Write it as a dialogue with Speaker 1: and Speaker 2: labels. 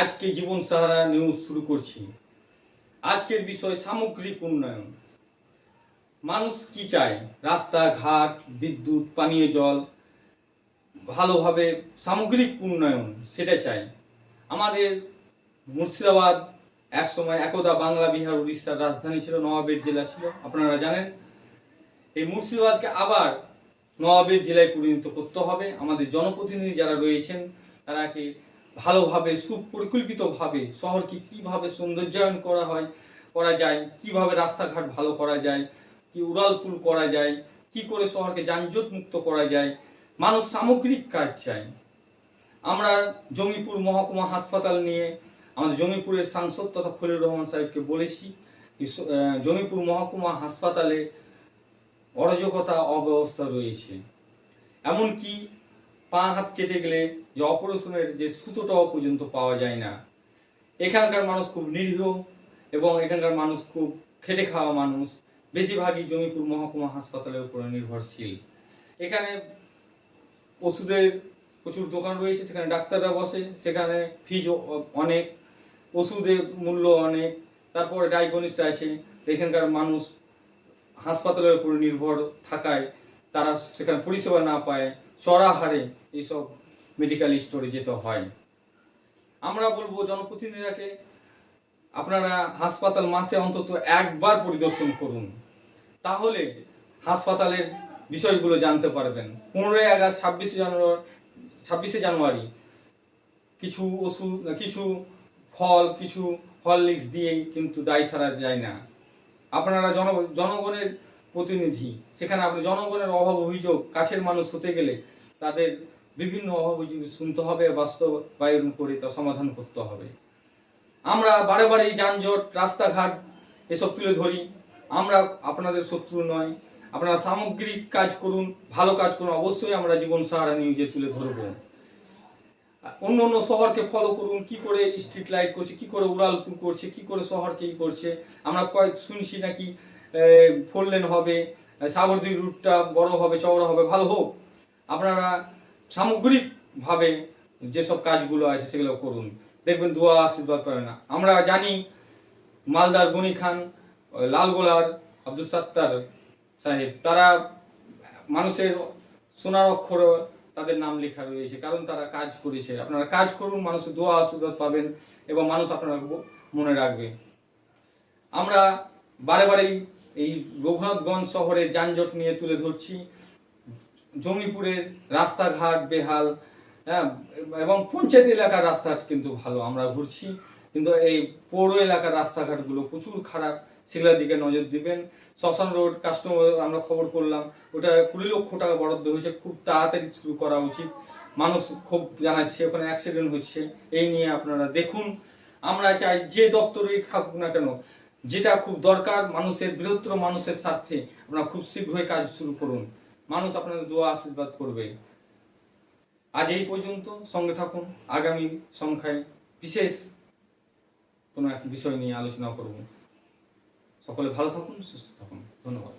Speaker 1: আজকে জীবন সাহারা নিউজ শুরু করছি। আজকের বিষয় সামগ্রিক উন্নয়ন। মানুষ কি চায়? রাস্তাঘাট, বিদ্যুৎ, পানীয় জল, ভালোভাবে সামগ্রিক উন্নয়ন, সেটা চাই। আমাদের মুর্শিদাবাদ, একসময় একদা বাংলা, বিহার, উড়িষ্যার রাজধানী ছিল, নবাবের জেলা ছিল, আপনারা জানেন। এই মুর্শিদাবাদকে আবার নবাবের জেলায় পরিণত করতে হবে। আমাদের জনপ্রতিনিধি যারা রয়েছেন তারাকে ভালোভাবে, সুপরিকল্পিতভাবে শহরকে কীভাবে সৌন্দর্যায়ন করা হয়, করা যায়, কীভাবে রাস্তাঘাট ভালো করা যায়, কি উড়ালপুল করা যায়, কি করে শহরকে যানজট মুক্ত করা যায়, মানুষ সামগ্রিক কাজ চায়। আমরা জমিপুর মহকুমা হাসপাতাল নিয়ে আমাদের জমিপুরের সাংসদ তথা খলিল রহমান সাহেবকে বলেছি জমিপুর মহকুমা হাসপাতালে অরাজকতা, অব্যবস্থা রয়েছে। এমনকি পা হাত কেটে গেলে যে অপারেশনের যে সুতোটাও পর্যন্ত পাওয়া যায় না। এখানকার মানুষ খুব নিরীহ এবং এখানকার মানুষ খুব খেটে খাওয়া মানুষ। বেশিরভাগই জমিপুর মহকুমা হাসপাতালের উপরে নির্ভরশীল। এখানে ওষুধের প্রচুর দোকান রয়েছে, সেখানে ডাক্তাররা বসে, সেখানে ফিজ অনেক, ওষুধের মূল্য অনেক, তারপরে ডায়াগনিস্ট আছে এখানকার মানুষ হাসপাতালের উপর নির্ভর থাকায় তারা সেখানে পরিষেবা না পায়, চড়া হারে এইসব মেডিকেল স্টোরে যেতে হয়। আমরা বলব, জনপ্রতিনিধিরাকে আপনারা হাসপাতাল মাসে অন্তত একবার পরিদর্শন করুন। তাহলে হাসপাতালের বিষয়গুলো জানতে পারবেন। পনেরোই আগস্ট, ছাব্বিশে জানুয়ারি ছাব্বিশে জানুয়ারি কিছু ওষুধ, কিছু ফল, কিছু হরলিক্স দিয়েই কিন্তু দায় সারা যায় না। আপনারা জন, জনগণের প্রতিনিধি। সেখানে আপনি জনগণের অভাব, অভিযোগ, কাছের মানুষ হতে গেলে তাদের বিভিন্ন শুনতে হবে, বাস্তবায়ন করে তা সমাধান করতে হবে। আমরা বারে বারে যানজট, রাস্তাঘাট এসব তুলে ধরি। আমরা আপনাদের শত্রু নয়। আপনারা সামগ্রিক কাজ করুন, ভালো কাজ করুন, অবশ্যই আমরা জীবন সাহারা নিউজে তুলে ধরব। অন্য অন্য শহরকে ফলো করুন, কি করে স্ট্রিট লাইট করছে, কি করে উড়ালপুর করছে, কি করে শহরকে ই করছে। আমরা কয়েক শুনছি নাকি ফোর লেন হবে সাগরদী রুটটা বড় হবে, চওড়া হবে, ভালো হোক। আপনারা সামগ্রিকভাবে যেসব কাজগুলো আছে সেগুলো করুন। দেখবেন দোয়া আশীর্বাদ পাবে না। আমরা জানি মালদার গনি খান, লালগোলার আব্দুল সাত্তার সাহেব, তারা মানুষের সোনার অক্ষরে তাদের নাম লেখা রয়েছে, কারণ তারা কাজ করেছে। আপনারা কাজ করুন মানুষের দোয়া আশীর্বাদ পাবেন এবং মানুষ আপনারা মনে রাখবে। আমরা বারে বারেই এই রঘুনাথগঞ্জ শহরের যানজট নিয়ে তুলে ধরছি। জমিপুরের রাস্তাঘাট, বেহাল হ্যাঁ এবং পঞ্চায়েত এলাকার রাস্তাঘাট কিন্তু ভালো, আমরা ঘুরছি। কিন্তু এই পৌর এলাকার রাস্তাঘাটগুলো প্রচুর খারাপ, সেগুলোর দিকে নজর দিবেন। শ্মশান রোড কাস্টমার আমরা খবর করলাম, ওটা কুড়ি লক্ষ টাকা বরাদ্দ হয়েছে, খুব তাড়াতাড়ি শুরু করা উচিত। মানুষ খুব জানাচ্ছে, ওখানে অ্যাক্সিডেন্ট হচ্ছে, এই নিয়ে আপনারা দেখুন। আমরা চাই যে দপ্তরেই থাকুক না কেন, যেটা খুব দরকার, মানুষের, বৃহত্তর মানুষের স্বার্থে আপনারা খুব শীঘ্রই কাজ শুরু করুন। মানুষ আপনাদের দোয়া আশীর্বাদ করবে। আজ এই পর্যন্ত সঙ্গে থাকুন। আগামী সংখ্যায় বিশেষ কোনো এক বিষয় নিয়ে আলোচনা করব। সকলে ভালো থাকুন, সুস্থ থাকুন। ধন্যবাদ।